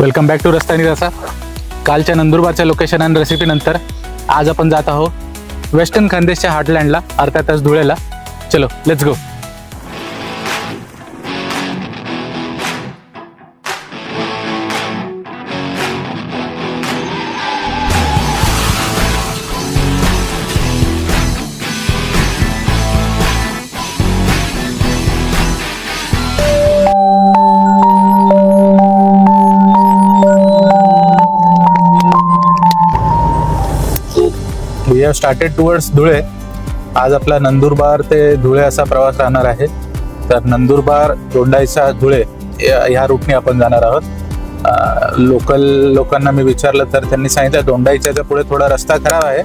Welcome back to रस्ता आणि रसा कालच्या नंदुरबारच्या लोकेशन आणि रेसिपीनंतर आज आपण जात आहोत वेस्टर्न खानदेशच्या हार्टलँडला अर्थातच धुळेला चलो let's go have started towards Dhule. आज आपला नंदुरबार ते धुळे असा प्रवास राहणार आहे. तर नंदुरबार दोंडाईचा धुळे ह्या रूटने आपण जाणार आहोत. लोकल लोकांना मी विचारलं तर त्यांनी सांगितलं दोंडाईच्या पुढे थोडा रस्ता खराब आहे.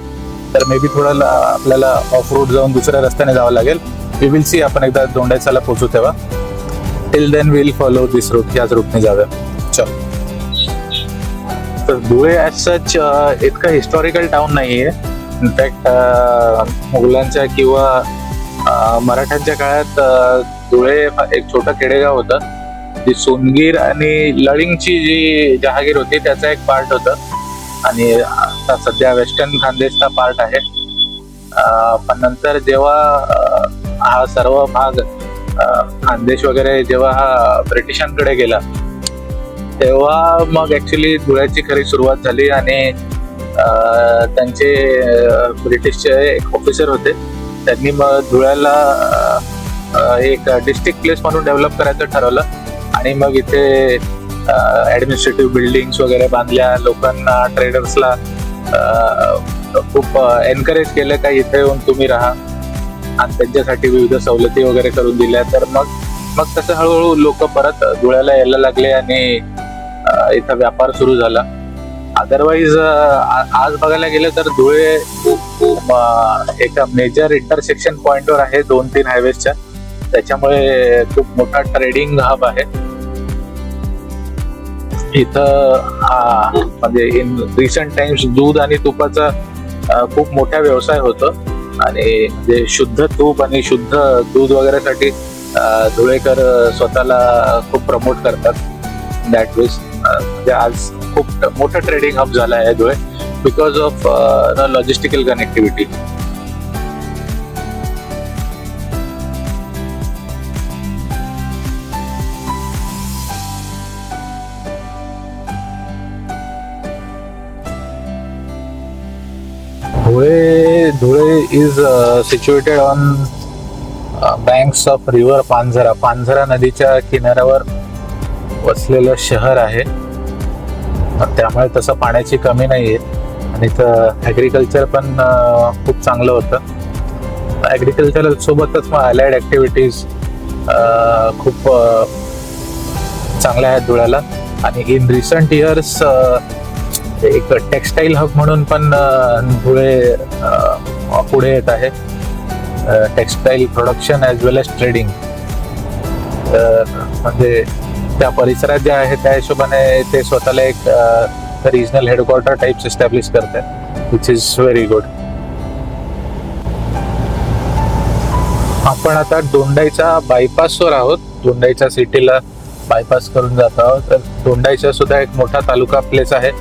तर मे बी थोडं आपल्याला ऑफ रोड जाऊन दुसऱ्या रस्त्याने जावं लागेल. वी विल सी आपण एकदा दोंडाईचाला पोहोचू तेव्हा. Till then will follow this route याच रूटने जाऊया. चल. तर धुळे ॲज सच इतकं हिस्टॉरिकल टाउन नाहीये. इनफॅक्ट मुघलांच्या किंवा मराठ्यांच्या काळात धुळे एक छोटं खेडेगाव होतं. जी सोनगीर आणि लळिंगची जी जहागीर होती त्याचा एक पार्ट होतं. आणि आता सध्या वेस्टर्न खानदेशचा पार्ट आहे. पण नंतर जेव्हा हा सर्व भाग खानदेश वगैरे जेव्हा हा ब्रिटिशांकडे गेला तेव्हा मग ऍक्च्युली धुळ्याची खरी सुरुवात झाली आणि त्यांचे ब्रिटिशचे एक ऑफिसर होते. त्यांनी मग धुळ्याला एक डिस्ट्रिक्ट प्लेस म्हणून डेव्हलप करायचं ठरवलं. आणि मग इथे ऍडमिनिस्ट्रेटिव्ह बिल्डिंग्स वगैरे बांधल्या. लोकांना ट्रेडर्सला खूप एनकरेज केलं का इथे येऊन तुम्ही राहा. आणि त्यांच्यासाठी विविध सवलती वगैरे करून दिल्या. तर मग मग तसं हळूहळू लोक परत धुळ्याला यायला लागले आणि इथं व्यापार सुरू झाला. अदरवाईज आज बघायला गेलं तर धुळे एका मेजर इंटरसेक्शन पॉइंटवर आहे दोन तीन हायवेजच्या त्याच्यामुळे खूप मोठा ट्रेडिंग हब आहे. इथं हा म्हणजे इन रिसेंट टाइम्स दूध आणि तुपाचा खूप मोठा व्यवसाय होतो. आणि म्हणजे शुद्ध तूप आणि शुद्ध दूध वगैरेसाठी धुळेकर स्वतःला खूप प्रमोट करतात. दॅट वेज म्हणजे आज खूप मोठं ट्रेडिंग हब झालं आहे Dhule because of the logistical connectivity Dhule Dhule is situated on banks of river Panjhra Panjhra नदीच्या किनाऱ्यावर वसलेलं शहर आहे. त्यामुळे तसं पाण्याची कमी नाही आहे आणि इथं ॲग्रिकल्चर पण खूप चांगलं होतं. ॲग्रिकल्चर सोबतच मग अलाइड ॲक्टिव्हिटीज खूप चांगल्या आहेत धुळ्याला. आणि इन रिसंट इयर्स एक टेक्स्टाईल हब म्हणून पण धुळे पुढे येत आहे. Textile production as well as trading म्हणजे त्या परिसरात जे आहे त्या हिशोबाने ते स्वतःला एक रिजनल हेडक्वार्टर टाइप्स एस्टॅब्लिश करतात विच इज व्हेरी गुड आपण आता दोंडाईच्या बायपासवर आहोत. दोंडाईच्या सिटीला बायपास करून जात आहोत. तर दोंडाईचा सुद्धा एक मोठा तालुका प्लेस आहे.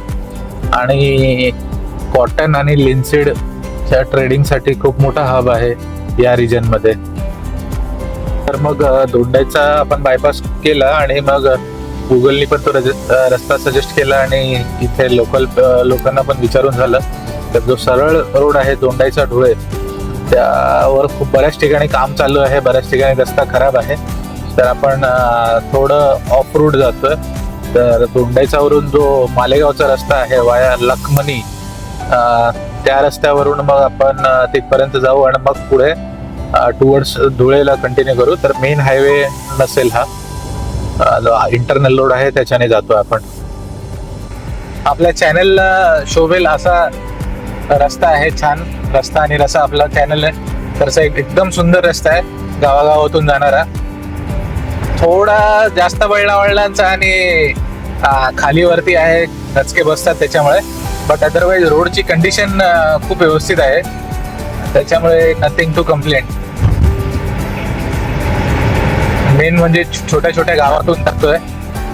आणि कॉटन आणि लिन्सीडच्या ट्रेडिंगसाठी खूप मोठा हब आहे या रिजनमध्ये. तर मग धोंडाईचा आपण बायपास केला आणि मग गुगलनी पण तो रस्ता सजेस्ट केला आणि इथे लोकल लोकांना पण विचारून झालं. तर जो सरळ रोड आहे धोंडाईचा धुळे त्यावर खूप बऱ्याच ठिकाणी काम चालू आहे बऱ्याच ठिकाणी रस्ता खराब आहे. तर आपण थोडं ऑफ रूट जातोय. तर धोंडाईचावरून जो मालेगावचा रस्ता आहे वाया लखमणी त्या रस्त्यावरून मग आपण तिथपर्यंत जाऊ आणि मग पुढे टुवर्ड्स धुळेला कंटिन्यू करू. तर मेन हायवे नसेल हा. इंटरनल रोड आहे त्याच्याने जातो आपण. आपल्या चॅनलला शोभेल असा रस्ता आहे छान. रस्ता आणि रसा आपला चॅनल आहे. तर एक एकदम सुंदर रस्ता आहे गावागावातून जाणारा. थोडा जास्त वळणावळणांचा आणि खालीवरती आहे धचके बसतात त्याच्यामुळे. बट अदरवाईज रोडची कंडिशन खूप व्यवस्थित आहे. त्याच्यामुळे नथिंग टू कंप्लेंट मेन म्हणजे छोट्या छोट्या गावातून टाकतोय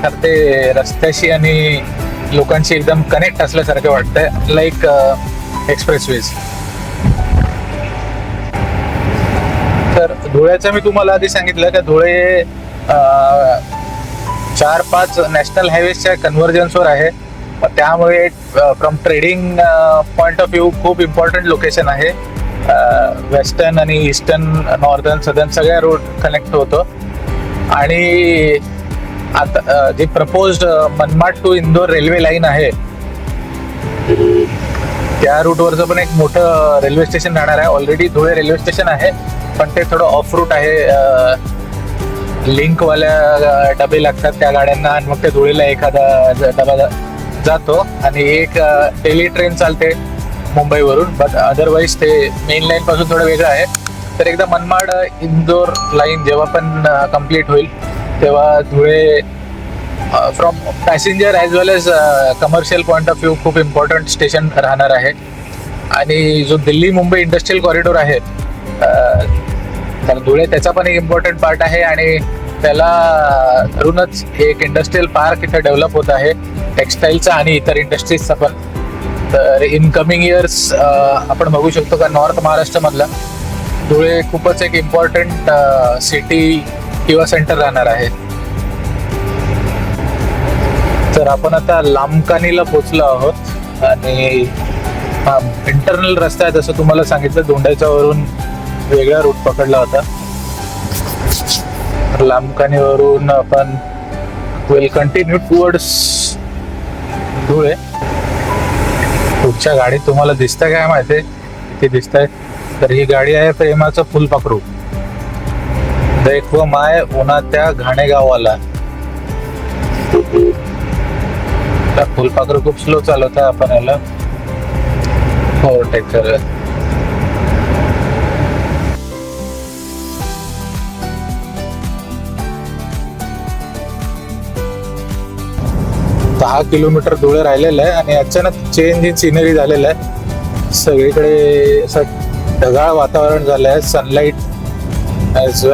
तर ते रस्त्याशी आणि लोकांशी एकदम कनेक्ट असल्यासारखं वाटतंय लाईक एक्सप्रेस वेज तर धुळ्याचं मी तुम्हाला आधी सांगितलं का धुळे uh, चार पाच नॅशनल हायवेच्या कन्व्हर्जन्सवर आहे. त्यामुळे from trading point of view खूप इम्पॉर्टंट लोकेशन आहे. Uh, वेस्टर्न आणि ईस्टर्न नॉर्दर्न सदर्न सगळ्या रोड कनेक्ट होतो. आणि आता जी propose Manmad to Indore railway line आहे त्या रूटवरचं पण एक मोठं रेल्वे स्टेशन राहणार आहे. ऑलरेडी धुळे रेल्वे स्टेशन आहे पण ते थोडं ऑफ रूट आहे. लिंकवाल्या डबे लागतात त्या गाड्यांना आणि मग ते धुळेला एखादा डबा जातो. आणि एक डेली ट्रेन चालते मुंबईवरून. बट अदरवाईज ते मेन लाईन पासून थोडं वेगळं आहे. तर एकदा मनमाड इंदोर लाईन जेव्हा पण कंप्लीट होईल तेव्हा Dhule from passenger as well as commercial point of view खूप इम्पॉर्टंट स्टेशन राहणार आहे. आणि जो दिल्ली मुंबई इंडस्ट्रियल कॉरिडॉर आहे तर धुळे त्याचा पण एक इम्पॉर्टंट पार्ट आहे आणि त्याला धरूनच एक इंडस्ट्रियल पार्क इथे डेव्हलप होत आहे टेक्स्टाईलचा आणि इतर इंडस्ट्रीजचा पण. तर इन कमिंग इयर्स आपण बघू शकतो का नॉर्थ महाराष्ट्रमधला. धुळे खूपच एक इम्पॉर्टंट सिटी किंवा सेंटर राहणार आहे. तर आपण आता लांबकानीला पोचलो आहोत आणि इंटरनल रस्ता आहे जसं तुम्हाला सांगितलं धोंड्याच्या वरून वेगळा रूट पकडला होता. लांबकानीवरून आपण विल कंटिन्यू टुवर्ड्स धुळे. पुढच्या गाडीत तुम्हाला दिसतंय काय माहिती? ते आहे तर ही गाडी आहे प्रेमाचं फुलपाखरू. देखो माय उन्हा त्या घाणेगावाला त्या फुलपाखरू खूप स्लो चालवत आहे आपण याला. ओव्हरटेक करत. दहा किलोमीटर धुळे राहिलेलं आहे आणि अचानक चेंज इन सिनरी झालेलं आहे. सगळीकडे असं ढगाळ वातावरण झालं आहे सनलाईट हॅज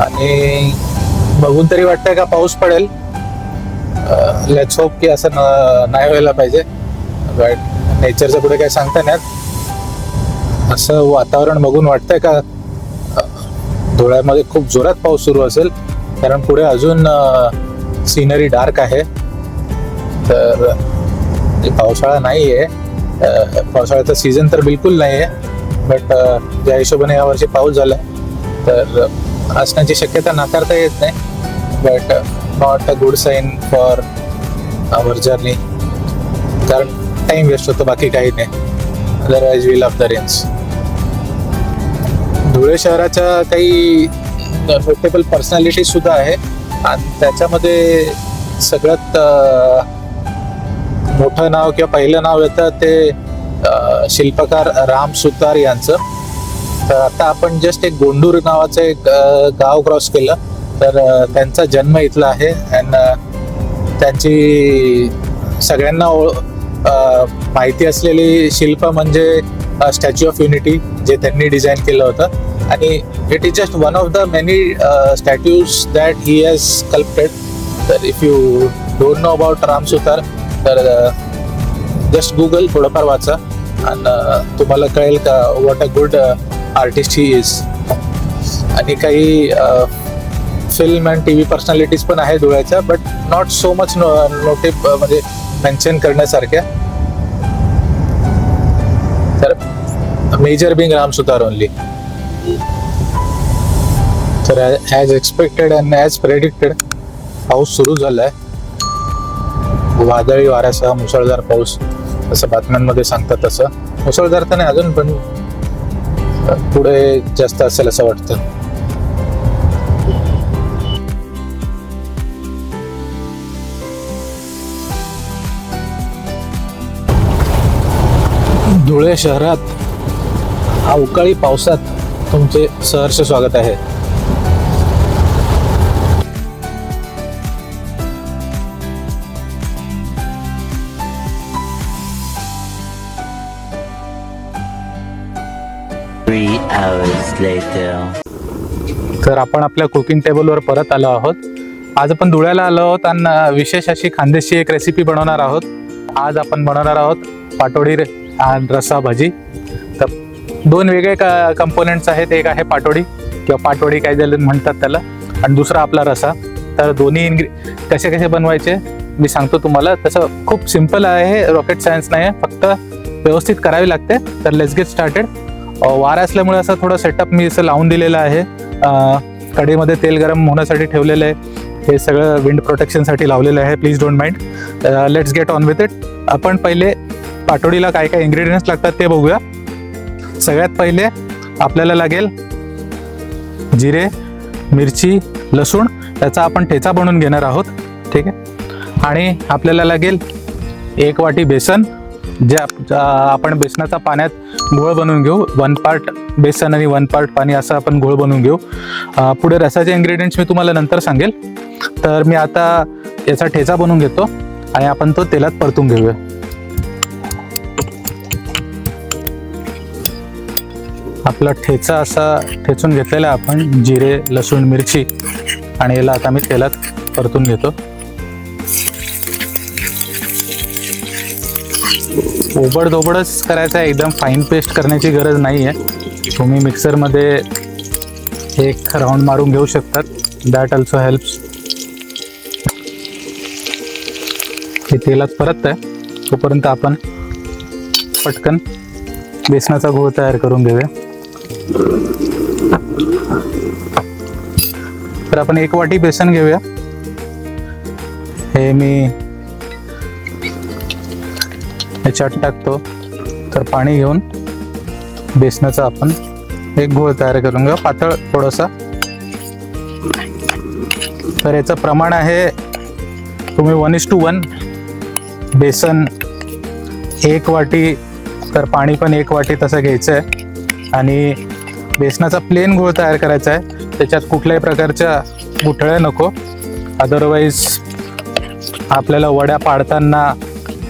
आणि बघून तरी वाटतंय का पाऊस पडेल. लेट्स होप की असं नाही व्हायला पाहिजे. बट नेचरचं पुढे काही सांगता नाही असं वातावरण बघून वाटतंय का धुळ्यामध्ये खूप जोरात पाऊस सुरू असेल. कारण पुढे अजून सिनरी डार्क आहे. तर पावसाळा नाही आहे पावसाळ्याचा सीझन तर बिलकुल नाही आहे बट ज्या uh, हिशोबाने यावर्षी पाऊस झाला. तर uh, असण्याची शक्यता नाकारता येत नाही. But not a good sign for our journey कारण टाइम वेस्ट होतो बाकी काही नाही. Otherwise we love the rains Dhule शहराच्या काही uh, नोटेबल पर्सनॅलिटी सुद्धा आहे. आणि त्याच्यामध्ये सगळ्यात मोठं नाव किंवा पहिलं नाव येतं ते शिल्पकार राम सुतार यांचं. तर आता आपण जस्ट एक गोंडूर नावाचं एक गाव क्रॉस केलं. तर त्यांचा जन्म इथला आहे. अँड त्यांची सगळ्यांना ओळ- माहिती असलेली शिल्प म्हणजे स्टॅच्यू ऑफ युनिटी जे त्यांनी डिझाईन केलं होतं. आणि it is just one of the many statues that he has sculpted तर if you don't know about Ram Sutar तर जस्ट गुगल थोडंफार वाचा. आणि तुम्हाला कळेल का what a good artist he is आणि काही film and T V personalities पण आहे धुळ्याच्या but not so much noted म्हणजे मेन्शन करण्यासारख्या. तर major being Ram Sutar only तर as expected and as predicted पाऊस सुरू झालाय. वादळी वाऱ्यासह मुसळधार पाऊस. असं बातम्यांमध्ये सांगतात तसं मुसळधार तर नाही अजून पण पुढे जास्त असेल असं वाटतं. धुळे शहरात अवकाळी पावसात तुमचे सहर्ष स्वागत आहे. Later. हो. तर आपण आपल्या कुकिंग टेबलवर परत आलो आहोत. आज आपण धुळ्याला आलो आहोत आणि विशेष अशी खानदेशी एक रेसिपी बनवणार आहोत. आज आपण बनवणार आहोत पाटोडी रे- आणि रस्सा भाजी. तर दोन वेगळे कंपोनेंट्स आहेत. एक आहे पाटोडी किंवा पाटोडी काय झालं म्हणतात त्याला. आणि दुसरा आपला रसा तर दोन्ही इन्ग्री कसे कसे बनवायचे मी सांगतो तुम्हाला. तसं खूप सिंपल आहे. रॉकेट सायन्स नाही आहे फक्त व्यवस्थित करावी लागते. तर लेट्स गेट स्टार्टेड वारा असल्यामुळे असं थोडं सेटअप मी असं लावून दिलेलं आहे. कढईमध्ये तेल गरम होण्यासाठी ठेवलेलं आहे. हे सगळं विंड प्रोटेक्शनसाठी लावलेलं आहे. Please don't mind let's get on with it आपण पहिले पाटोडीला काय काय इन्ग्रेडियंट्स लागतात ते बघूया. सगळ्यात पहिले आपल्याला लागेल जिरे मिरची लसूण. याचा आपण ठेचा बनवून घेणार आहोत. ठीक आहे? आणि आपल्याला लागेल एक वाटी बेसन. जे आप- आपण बेसनाचा पाण्यात घोळ बनवून घेऊ. वन पार्ट बेसन आणि वन पार्ट पाणी असं आपण घोळ बनवून घेऊ. पुढे रसाचे इन्ग्रेडियंट्स मी तुम्हाला नंतर सांगेल. तर मी आता याचा ठेचा बनवून घेतो आणि आपण तो तेलात परतून घेऊया. आपला ठेचा असा ठेचून घेतलेला आपण जिरे लसूण मिरची आणि याला आता मी तेलात परतून घेतो. ओबडधोबडच करायचं आहे. एकदम फाईन पेस्ट करण्याची गरज नाही आहे तुम्ही मिक्सरमध्ये एक राऊंड मारून घेऊ शकतात. दॅट ऑल्सो हेल्प्स हे तेलात परत आहे. तोपर्यंत आपण पटकन बेसनाचा गोळ तयार करून घेऊया. तर आपण एक वाटी बेसन घेऊया. हे मी ह्याच्यात टाकतो. तर पाणी घेऊन बेसनाचा आपण एक घोळ तयार करून घेऊ. पातळ थोडासा. तर याचं प्रमाण आहे तुम्ही वन इज टू वन बेसन एक वाटी तर पाणी पण एक वाटी तसं घ्यायचं आहे आणि बेसनाचा प्लेन घोळ तयार करायचा आहे. त्याच्यात कुठल्याही प्रकारच्या गुठळ्या नको. अदरवाईज आपल्याला वड्या पाडताना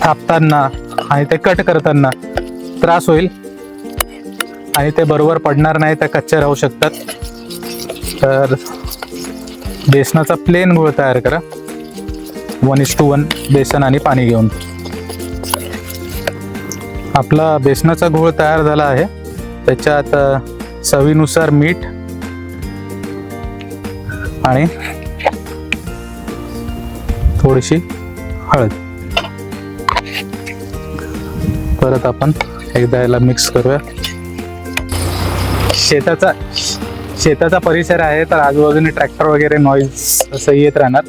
थापताना आणि ते कट करताना त्रास होईल. आणि ते बरोबर पडणार नाही त्या कच्च्या राहू शकतात. तर बेसनाचा प्लेन गुळ तयार करा. वन इज टू वन बेसन आणि पाणी घेऊन. आपला बेसनाचा घोळ तयार झाला आहे. त्याच्यात चवीनुसार मीठ आणि थोडीशी हळद. परत आपण एकदा याला मिक्स करूया. शेताचा शेताचा परिसर आहे तर आजूबाजूने ट्रॅक्टर वगैरे नॉईज असं येत राहणार.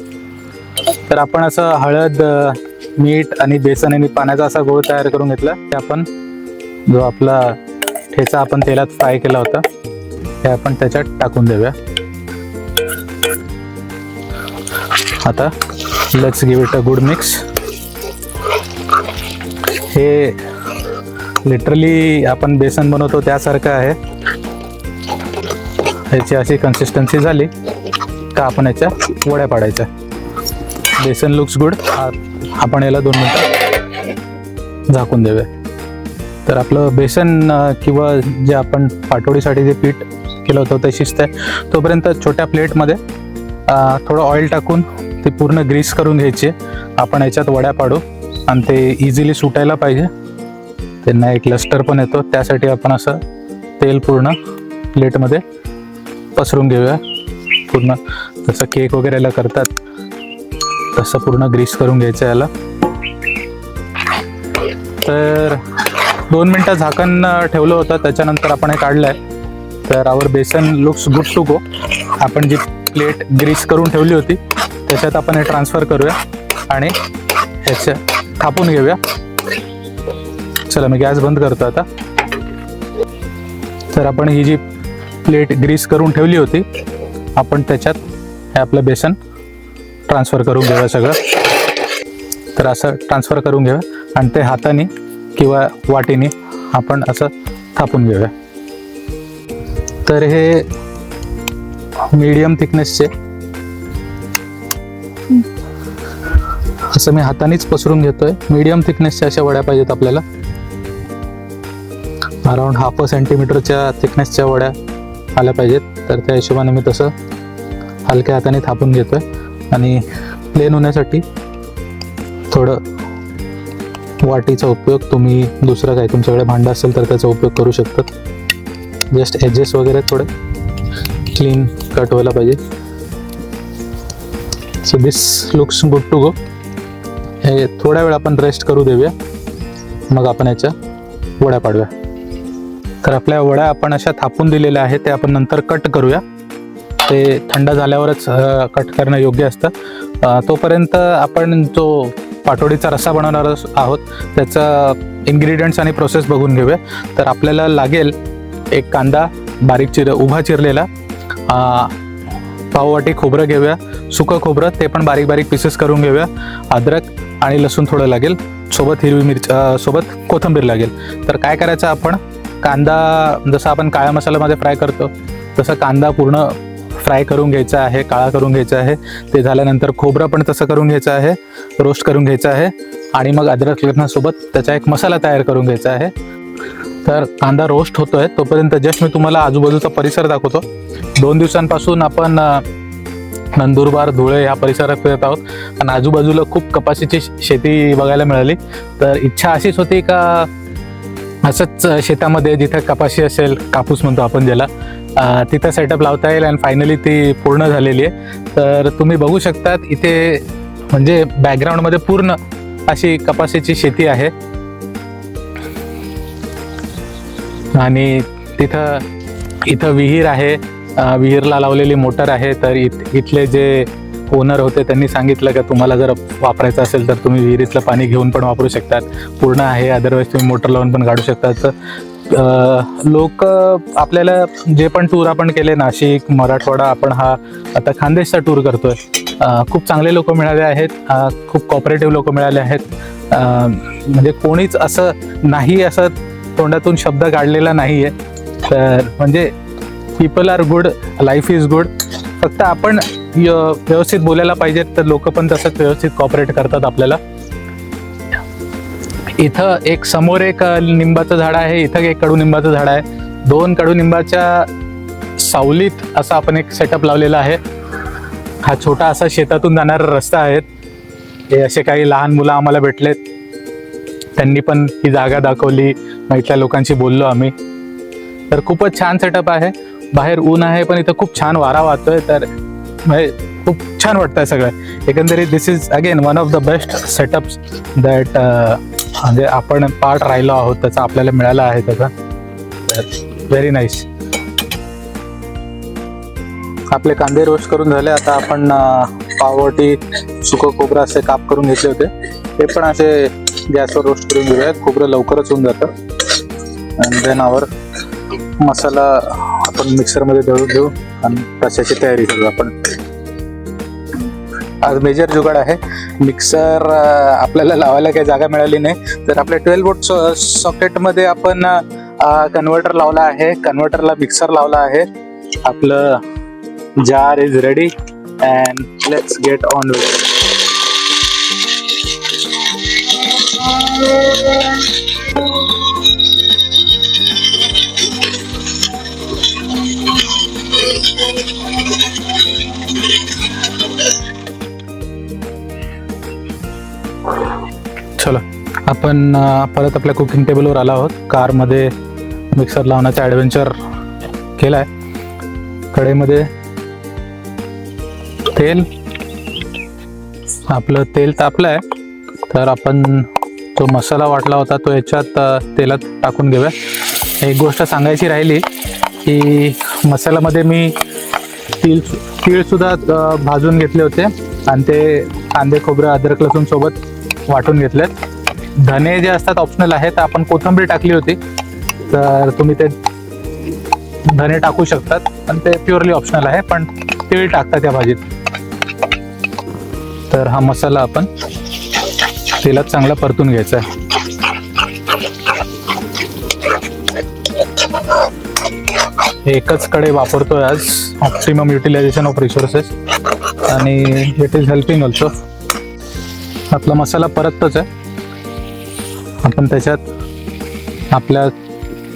तर आपण असं हळद मीठ आणि बेसन आणि पाण्याचा असा गोळ तयार करून घेतला. ते आपण जो आपला ठेचा आपण तेलात फ्राय केला होता ते आपण त्याच्यात टाकून देऊया. आता let's give it a good mix हे लिटरली आपण बेसन बनवतो त्यासारखं आहे. ह्याची अशी कन्सिस्टन्सी झाली का आपण याच्या वड्या पाडायच्या. बेसन लुक्स गुड आपण याला दोन मिनटं झाकून देऊया. तर आपलं बेसन किंवा जे आपण पाटोडीसाठी जे पीठ केलं होतं ते शिजतंय. तोपर्यंत छोट्या प्लेटमध्ये थोडं ऑइल टाकून ते पूर्ण ग्रीस करून घ्यायचे. आपण याच्यात वड्या पाडू. आणि ते इझिली सुटायला पाहिजे. त्यांना एक लस्टर पण येतो. त्यासाठी आपण असं तेल पूर्ण प्लेटमध्ये पसरून घेऊया. पूर्ण जसं केक वगैरेला करतात तसं पूर्ण ग्रीस करून घ्यायचं याला. तर दोन मिनटं झाकण ठेवलं होतं. त्याच्यानंतर आपण हे काढलं आहे तर our besan looks good to go आपण जी प्लेट ग्रीस करून ठेवली होती त्याच्यात आपण हे ट्रान्सफर करूया आणि ह्याच्या थापून घेऊया. चला मी गॅस बंद करतो आता. तर आपण ही जी प्लेट ग्रीस करून ठेवली होती आपण त्याच्यात हे आपलं बेसन ट्रान्सफर करून घेऊया सगळं. तर असं ट्रान्सफर करून घेऊया आणि ते हाताने किंवा वाटीने आपण असं थापून घेऊया. तर हे मीडियम थिकनेसचे असं मी हातानेच पसरून घेतोय. मीडियम थिकनेसच्या अशा वड्या पाहिजेत आपल्याला. अराउंड हाफ अ सेंटीमीटरच्या थिकनेसच्या वड्या आल्या पाहिजेत. तर त्या हिशोबाने मी तसं हलक्या हाताने थापून घेतो आहे आणि प्लेन होण्यासाठी थोडं वाटीचा उपयोग तुम्ही दुसरं काय तुमच्याकडे भांडं असेल तर त्याचा उपयोग करू शकतात जस्ट एजेस वगैरे थोडे क्लीन कट व्हायला पाहिजे. So this looks good to go हे थोड्या वेळ आपण रेस्ट करू देऊया. मग आपण याच्या वड्या पाडूया. तर आपल्या वड्या आपण अशा थापून दिलेल्या आहेत ते आपण नंतर कट करूया. ते थंड झाल्यावरच कट करणं योग्य असतं. तोपर्यंत आपण जो पाटोडीचा रस्सा बनवणार आहोत त्याचा इन्ग्रेडियंट्स आणि प्रोसेस बघून घेऊया. तर आपल्याला लागेल एक कांदा बारीक चिर उभा चिरलेला. पाववाटी खोबरं घेऊया. सुकं खोबरं ते पण बारीक बारीक पीसेस करून घेऊया. अद्रक आणि लसूण थोडं लागेल. सोबत हिरवी मिरची सोबत कोथिंबीर लागेल. तर काय करायचं आपण? कांदा जसं आपण काळ्या मसाल्यामध्ये फ्राय करतो तसं कांदा पूर्ण फ्राय करून घ्यायचा आहे काळा करून घ्यायचा आहे. ते झाल्यानंतर खोबरं पण तसं करून घ्यायचं आहे रोस्ट करून घ्यायचं आहे. आणि मग अद्रक लग्नासोबत त्याचा एक मसाला तयार करून घ्यायचा आहे. तर कांदा रोस्ट होतोय तोपर्यंत जस्ट मी तुम्हाला आजूबाजूचा परिसर दाखवतो. दोन दिवसांपासून आपण नंदुरबार धुळे या परिसरात फिरत आहोत. आणि आजूबाजूला खूप कपाशीची शेती बघायला मिळाली. तर इच्छा अशीच होती का असंच शेतामध्ये जिथं कपाशी असेल कापूस म्हणतो आपण ज्याला तिथं सेटअप लावता येईल आणि फायनली ती पूर्ण झालेली आहे. तर तुम्ही बघू शकतात इथे म्हणजे बॅकग्राऊंडमध्ये पूर्ण अशी कपाशीची शेती आहे. आणि तिथं इथं विहीर आहे विहीरला लावलेली मोटर आहे. तर इथ इथले जे ओनर होते त्यांनी सांगितलं का तुम्हाला जर वापरायचं असेल तर तुम्ही विहिरीतलं पाणी घेऊन पण वापरू शकतात. पूर्ण आहे अदरवाईज तुम्ही मोटर लावून पण काढू शकतात. तर लोक आपल्याला जे पण टूर आपण केले नाशिक मराठवाडा आपण हा आता खानदेशचा टूर करतोय. खूप चांगले लोक मिळाले आहेत खूप कॉपरेटिव्ह लोक मिळाले आहेत. म्हणजे कोणीच असं नाही असं तोंडातून शब्द काढलेला नाही आहे तर म्हणजे people are good life is good फक्त आपण व्यवस्थित बोलायला पाहिजेत तर लोक पण तसंच व्यवस्थित कॉपरेट करतात आपल्याला. इथं एक समोर एक लिंबाचं झाड आहे इथं एक कडुनिंबाचं झाड आहे. दोन कडुनिंबाच्या सावलीत असा आपण एक सेटअप लावलेला आहे. हा छोटा असा शेतातून जाणारा रस्ता आहेत हे असे काही लहान मुलं आम्हाला भेटलेत. त्यांनी पण ही जागा दाखवली. मग इथल्या लोकांशी बोललो आम्ही. तर खूपच छान सेटअप आहे. बाहेर ऊन आहे पण इथं खूप छान वारा वाहतोय. तर म्हणजे खूप छान वाटतंय सगळं. एकंदरीत this is again one of the best setups that म्हणजे आपण पार्ट राहिलो आहोत त्याचा आपल्याला मिळाला आहे त्याचा. व्हेरी नाईस आपले कांदे रोस्ट करून झाले. आता आपण uh, पावटी सुकं खोबरं असे काप करून घेतले होते. ते पण असे गॅसवर रोस्ट करून घेऊयात. खोबरं लवकरच होऊन जातं. आणि देन आवर मसाला आपण मिक्सरमध्ये दळून घेऊ आणि तशाची तयारी करू आपण. मेजर जुगाड आहे. मिक्सर आपल्याला लावायला काही जागा मिळाली नाही. तर आपल्या ट्वेल्व वोट सॉकेटमध्ये आपण कन्व्हर्टर लावला आहे. कन्व्हर्टरला मिक्सर लावला आहे. आपलं jar is ready and let's get on with आपण परत आपल्या कुकिंग टेबलवर आलो आहोत. कारमध्ये मिक्सर लावण्याचा ॲडव्हेंचर केला आहे कढईमध्ये तेल. आपलं तेल तापलं आहे तर आपण जो मसाला वाटला होता तो याच्यात तेलात टाकून घेऊया. एक गोष्ट सांगायची राहिली की मसाल्यामध्ये मी तीळ तीळसुद्धा भाजून घेतले होते. आणि ते कांदे खोबरं अद्रक लसूण सोबत वाटून घेतलेत. धने जे असतात ऑप्शनल आहेत आपण कोथिंबीर टाकली होती तर तुम्ही ते धने टाकू शकतात पण ते प्युअरली ऑप्शनल आहे पण तीळ टाकतात या भाजीत. तर हा मसाला आपण तेलात चांगला परतून घ्यायचा आहे. एकच कडे वापरतोय आज ऑप्टिमम युटिलायझेशन ऑफ रिसोर्सेस आणि इट इज हेल्पिंग ऑल्सो आपला मसाला परततोच आहे. आपण त्याच्यात आपल्या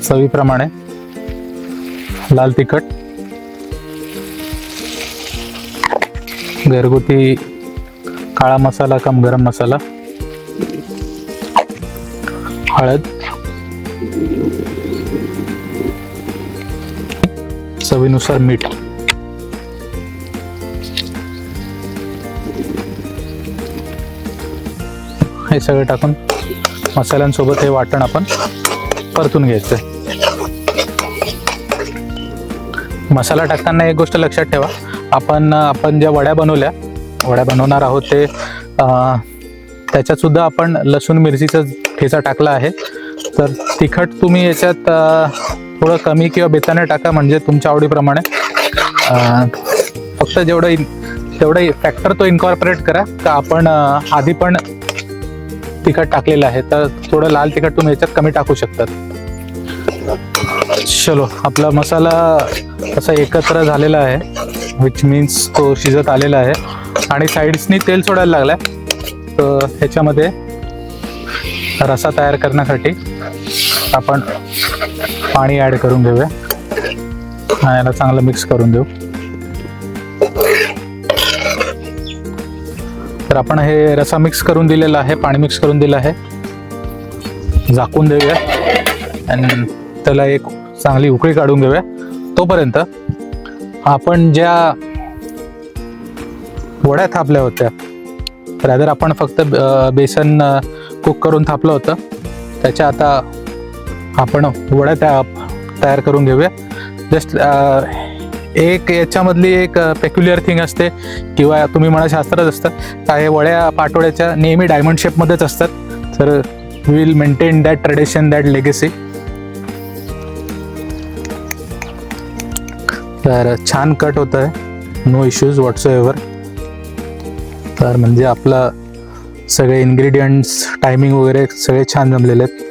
चवीप्रमाणे लाल तिखट घरगुती काळा मसाला कम गरम मसाला हळद चवीनुसार मीठ. हे सगळं टाकून मसाल्यांसोबत हे वाटण आपण परतून घ्यायचं. मसाला टाकताना एक गोष्ट लक्षात ठेवा. आपण आपण ज्या वड्या बनवल्या वड्या बनवणार आहोत ते त्याच्यात सुद्धा आपण लसूण मिरचीचा ठेचा टाकला आहे. तर तिखट तुम्ही याच्यात थोडं कमी किंवा बेताने टाका म्हणजे तुमच्या आवडीप्रमाणे. फक्त जेवढं तेवढं फॅक्टर तो इन्कॉर्पोरेट करा. का आपण आधी पण तिखट टाकलेलं आहे तर थोडं लाल तिखट तुम्ही याच्यात कमी टाकू शकतात. चलो आपला मसाला असा एकत्र झालेला आहे विच मीन्स तो शिजत आलेला आहे. आणि साईड्सनी तेल सोडायला लागलाय तर ह्याच्यामध्ये रसा तयार करण्यासाठी आपण पाणी ॲड करून घेऊया. आणि याला चांगलं मिक्स करून देऊ. तर आपण हे रसा मिक्स करून दिलेला आहे पाणी मिक्स करून दिलं आहे. झाकून देऊया. आणि त्याला एक चांगली उकळी काढून घेऊया. तोपर्यंत आपण ज्या वड्या थापल्या होत्या रादर आपण फक्त बेसन कुक करून थापलं होतं. त्याच्या आता आपण वड्या त्या तयार करून घेऊया. जस्ट एक याच्यामधली एक पेक्युलियर थिंग असते. किंवा तुम्ही म्हणा शास्त्रच असतात का हे वड्या पाटोळ्याच्या नेहमी डायमंड शेपमध्येच असतात. तर will maintain that tradition that legacy तर छान कट होत आहे नो इश्यूज व्हॉट्स एव्हर तर म्हणजे आपलं सगळे इन्ग्रेडियंट्स टायमिंग वगैरे सगळे छान जमलेले आहेत.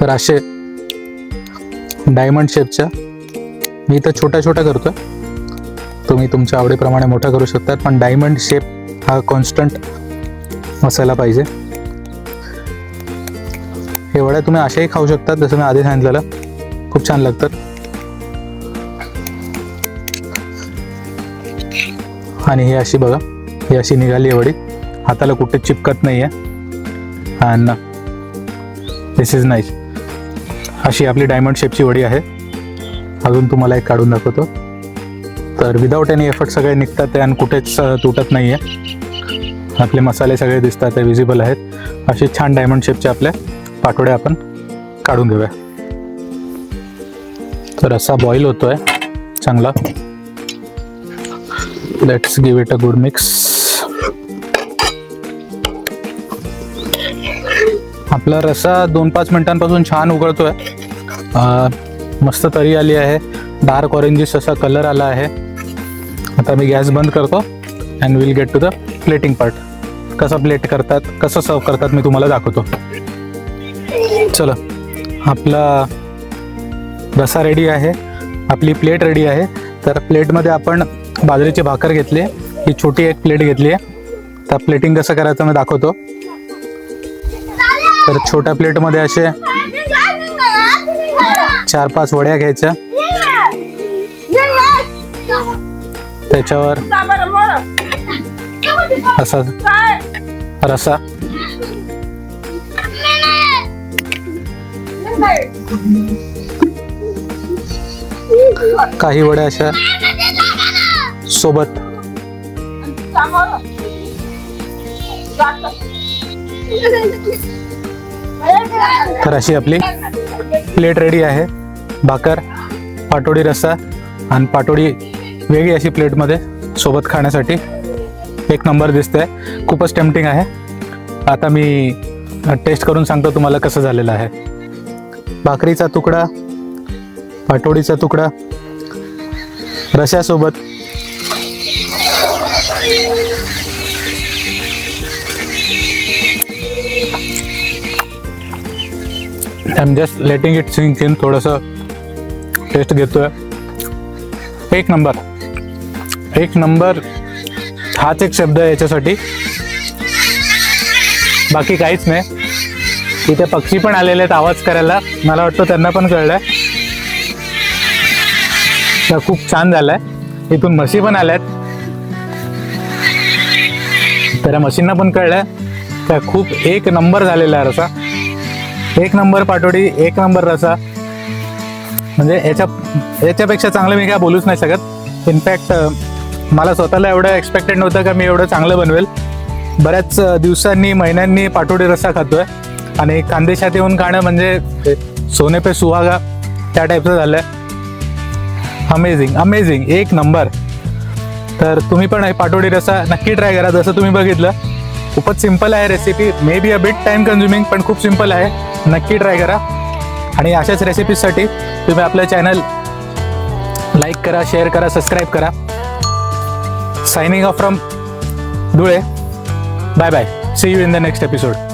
तर असे डायमंड शेपच्या. मी इथं छोट्या छोट्या करतोय. तुम्ही तुमच्या आवडीप्रमाणे मोठा करू शकतात पण डायमंड शेप हा कॉन्स्टंट असायला पाहिजे. हे वड्या तुम्ही अशाही खाऊ शकतात जसं मी आधी सांगितलेलं. खूप छान लागतात. आणि ही अशी बघा ही अशी निघाली आहे वडी. हाताला कुठे चिपकत नाही आहे आणि दिस इज नाईस अशी आपली डायमंड शेपची वडी आहे. अजून तुम्हाला एक काढून दाखवतो. तर विदाऊट एनी एफर्ट सगळे निघतात ते आणि कुठेच तुटत नाही आहे आपले मसाले सगळे दिसतात ते विजिबल आहेत. असे छान डायमंड शेपचे आपल्या पाठोड्या आपण काढून घेऊया. तर असा बॉईल होतोय. चांगला. Let's give it a good mix आपला रस्सा दोन पाच मिनिटांपासून छान उकळतोय मस्त तरी आली आहे. डार्क ऑरेंजिस असा कलर आला आहे. आता मी गॅस बंद करतो and will get to the plating part कसं प्लेट करतात कसं सर्व करतात मी तुम्हाला दाखवतो. चला आपला रसा रेडी आहे. आपली प्लेट रेडी आहे. तर प्लेटमध्ये आपण बाजरीची भाकर घेतली. आहे ही छोटी एक प्लेट घेतली आहे. तर प्लेटिंग कसं करायचं मी दाखवतो. तर छोट्या प्लेटमध्ये असे चार पाच वड्या घ्यायच्या. त्याच्यावर असा रसा. काही वड्या अशा सोबत. तर अशी आपली प्लेट रेडी आहे. भाकर पाटोडी रस्सा आणि पाटोडी वेगळी अशी प्लेटमध्ये सोबत खाण्यासाठी एक नंबर दिसते खूपच टेम्पटिंग आहे. आता मी टेस्ट करून सांगतो तुम्हाला कसं झालेलं आहे. भाकरीचा तुकडा पाटोडीचा तुकडा रश्यासोबत I am just letting it sink in थोडंसं टेस्ट घेतोय. एक नंबर एक नंबर हाच एक शब्द आहे याच्यासाठी. बाकी काहीच नाही. इथे पक्षी पण आलेले आहेत आवाज करायला. मला वाटतं त्यांना पण कळलंय. तर खूप छान झालंय. इथून म्हशी पण आल्यात. तर या म्हशींना पण कळलं त्या खूप एक नंबर झालेला आहे रसा एक नंबर पाटोडी एक नंबर रसा. म्हणजे याच्या याच्यापेक्षा चांगलं मी काय बोलूच नाही शकत. इनफॅक्ट मला स्वतःला एवढं एक्सपेक्टेड नव्हतं का मी एवढं चांगलं बनवेल. बऱ्याच दिवसांनी महिन्यांनी पाटोडी रस्सा खातोय. आणि खानदेशात येऊन खाणं म्हणजे सोने पे सुहागा त्या टाईपचं झालं आहे अमेझिंग अमेझिंग एक नंबर. तर तुम्ही पण हे पाटोडी रस्सा नक्की ट्राय करा. जसं तुम्ही बघितलं खूपच सिंपल आहे recipe may be a bit time consuming पण खूप सिंपल आहे. नक्की ट्राय करा. आणि अशाच रेसिपीजसाठी तुम्ही आपलं चॅनल लाईक करा शेअर करा सबस्क्राईब करा. Signing off from Dhule. Bye bye see you in the next episode